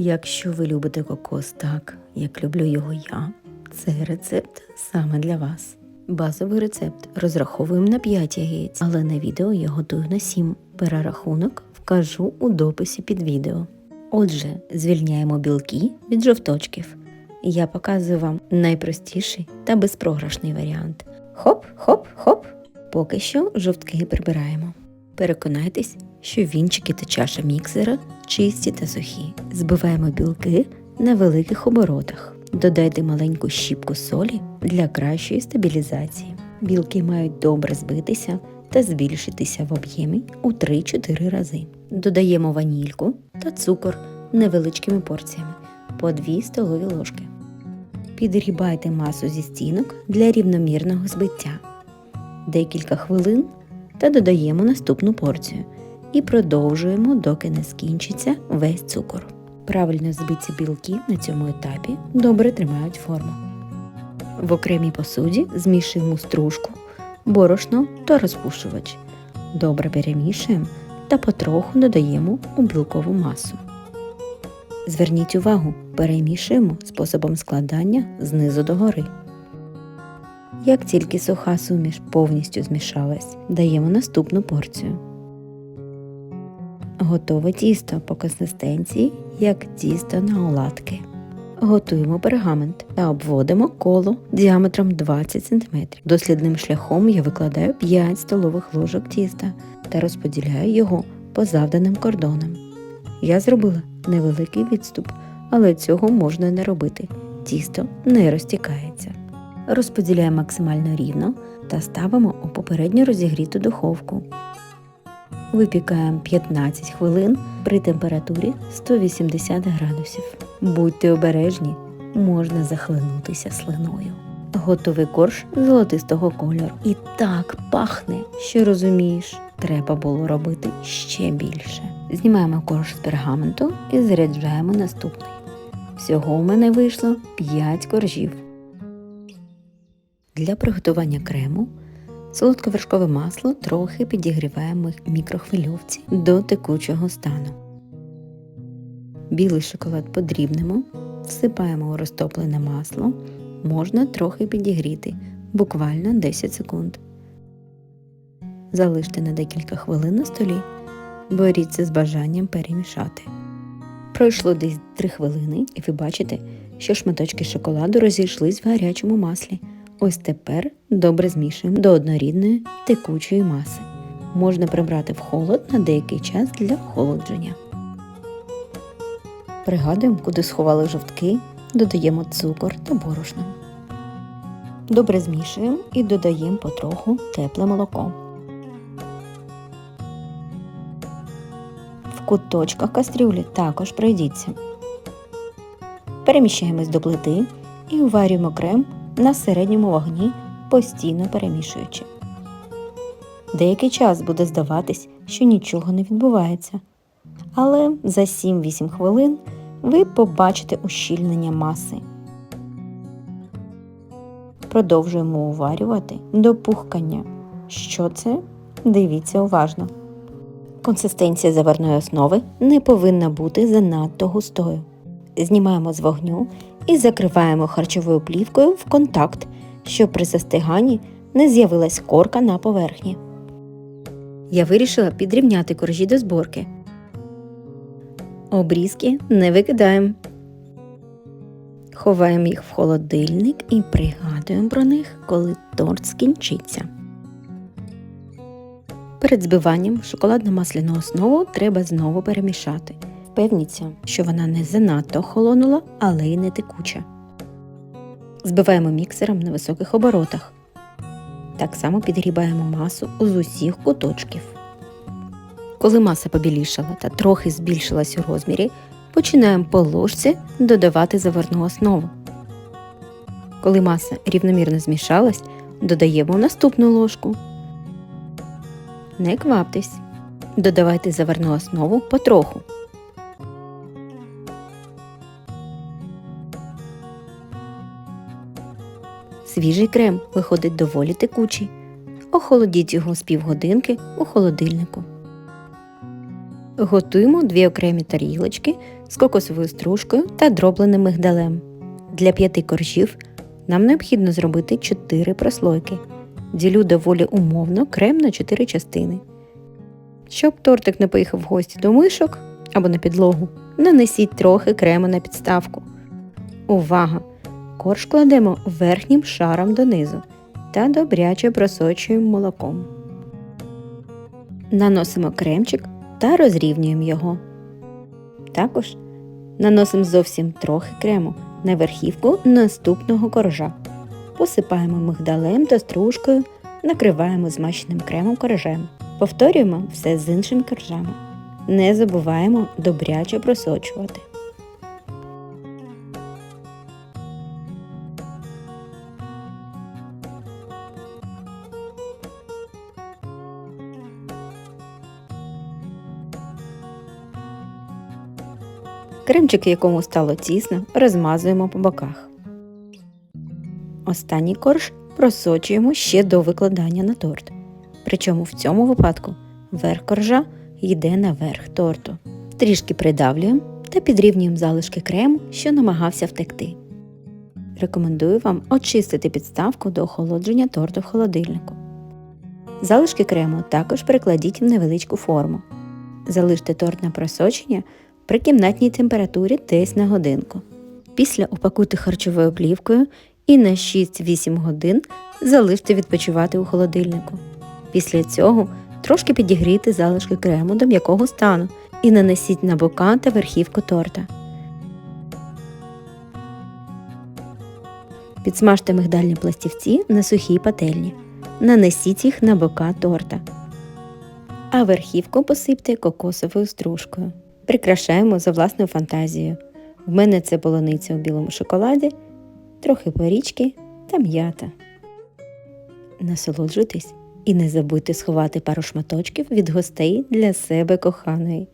Якщо ви любите кокос так, як люблю його я, це рецепт саме для вас. Базовий рецепт розраховуємо на 5 яєць, але на відео я готую на 7. Перерахунок вкажу у дописі під відео. Отже, звільняємо білки від жовточків. Я показую вам найпростіший та безпрограшний варіант. Хоп, хоп, хоп. Поки що жовтки прибираємо. Переконайтесь, що вінчики та чаша міксера чисті та сухі. Збиваємо білки на великих оборотах. Додайте маленьку щіпку солі для кращої стабілізації. Білки мають добре збитися та збільшитися в об'ємі у 3-4 рази. Додаємо ванільку та цукор невеличкими порціями по 2 столові ложки. Підрібайте масу зі стінок для рівномірного збиття. Декілька хвилин та додаємо наступну порцію і продовжуємо, доки не скінчиться весь цукор. Правильно збиті білки на цьому етапі добре тримають форму. В окремій посуді змішуємо стружку, борошно та розпушувач. Добре перемішуємо та потроху додаємо у білкову масу. Зверніть увагу, перемішуємо способом складання знизу до гори. Як тільки суха суміш повністю змішалась, даємо наступну порцію. Готове тісто по консистенції, як тісто на оладки. Готуємо пергамент та обводимо коло діаметром 20 см. Дослідним шляхом я викладаю 5 столових ложок тіста та розподіляю його по завданим кордонам. Я зробила невеликий відступ, але цього можна не робити. Тісто не розтікається. Розподіляємо максимально рівно та ставимо у попередньо розігріту духовку. Випікаємо 15 хвилин при температурі 180 градусів. Будьте обережні, можна захлинутися слиною. Готовий корж золотистого кольору. І так пахне, що розумієш, треба було робити ще більше. Знімаємо корж з пергаменту і заряджаємо наступний. Всього у мене вийшло 5 коржів. Для приготування крему солодковершкове масло трохи підігріваємо в мікрохвильовці до текучого стану. Білий шоколад подрібнемо, всипаємо у розтоплене масло, можна трохи підігріти, буквально 10 секунд. Залиште на декілька хвилин на столі, боріться з бажанням перемішати. Пройшло десь 3 хвилини, і ви бачите, що шматочки шоколаду розійшлись в гарячому маслі. Ось тепер добре змішуємо до однорідної текучої маси. Можна прибрати в холод на деякий час для охолодження. Пригадуємо, куди сховали жовтки, додаємо цукор та борошно. Добре змішуємо і додаємо потроху тепле молоко. В куточках кастрюлі також пройдіться. Переміщаємось до плити і уварюємо крем на середньому вогні, постійно перемішуючи. Деякий час буде здаватись, що нічого не відбувається, але за 7-8 хвилин ви побачите ущільнення маси. Продовжуємо уварювати до пухкання. Що це? Дивіться уважно. Консистенція заварної основи не повинна бути занадто густою. Знімаємо з вогню і закриваємо харчовою плівкою в контакт, щоб при застиганні не з'явилась корка на поверхні. Я вирішила підрівняти коржі до зборки. Обрізки не викидаємо. Ховаємо їх в холодильник і пригадуємо про них, коли торт скінчиться. Перед збиванням шоколадно-масляну основу треба знову перемішати. Впевніться, що вона не занадто охолонула, але й не текуча. Збиваємо міксером на високих оборотах. Так само підгрібаємо масу з усіх куточків. Коли маса побілішала та трохи збільшилась у розмірі, починаємо по ложці додавати заварну основу. Коли маса рівномірно змішалась, додаємо наступну ложку. Не кваптесь. Додавайте заварну основу потроху. Свіжий крем виходить доволі текучий. Охолодіть його з півгодинки у холодильнику. Готуємо дві окремі тарілочки з кокосовою стружкою та дробленим мигдалем. Для п'яти коржів нам необхідно зробити 4 прослойки. Ділю доволі умовно крем на 4 частини. Щоб тортик не поїхав в гості до мишок або на підлогу, нанесіть трохи крему на підставку. Увага! Корж кладемо верхнім шаром донизу та добряче просочуємо молоком. Наносимо кремчик та розрівнюємо його. Також наносимо зовсім трохи крему на верхівку наступного коржа. Посипаємо мигдалем та стружкою, накриваємо змащеним кремом коржем. Повторюємо все з іншими коржами. Не забуваємо добряче просочувати. Кремчик, якому стало тісно, розмазуємо по боках. Останній корж просочуємо ще до викладання на торт. Причому в цьому випадку верх коржа йде на верх торту. Трішки придавлюємо та підрівнюємо залишки крему, що намагався втекти. Рекомендую вам очистити підставку до охолодження торту в холодильнику. Залишки крему також перекладіть в невеличку форму. Залиште торт на просочення при кімнатній температурі десь на годинку. Після упакуйте харчовою плівкою і на 6-8 годин залиште відпочивати у холодильнику. Після цього трошки підігрійте залишки крему до м'якого стану і нанесіть на бока та верхівку торта. Підсмажте мигдальні пластівці на сухій пательні. Нанесіть їх на бока торта. А верхівку посипте кокосовою стружкою. Прикрашаємо за власною фантазією. В мене це полониця у білому шоколаді, трохи порічки та м'ята. Насолоджуйтесь і не забудьте сховати пару шматочків від гостей для себе коханої.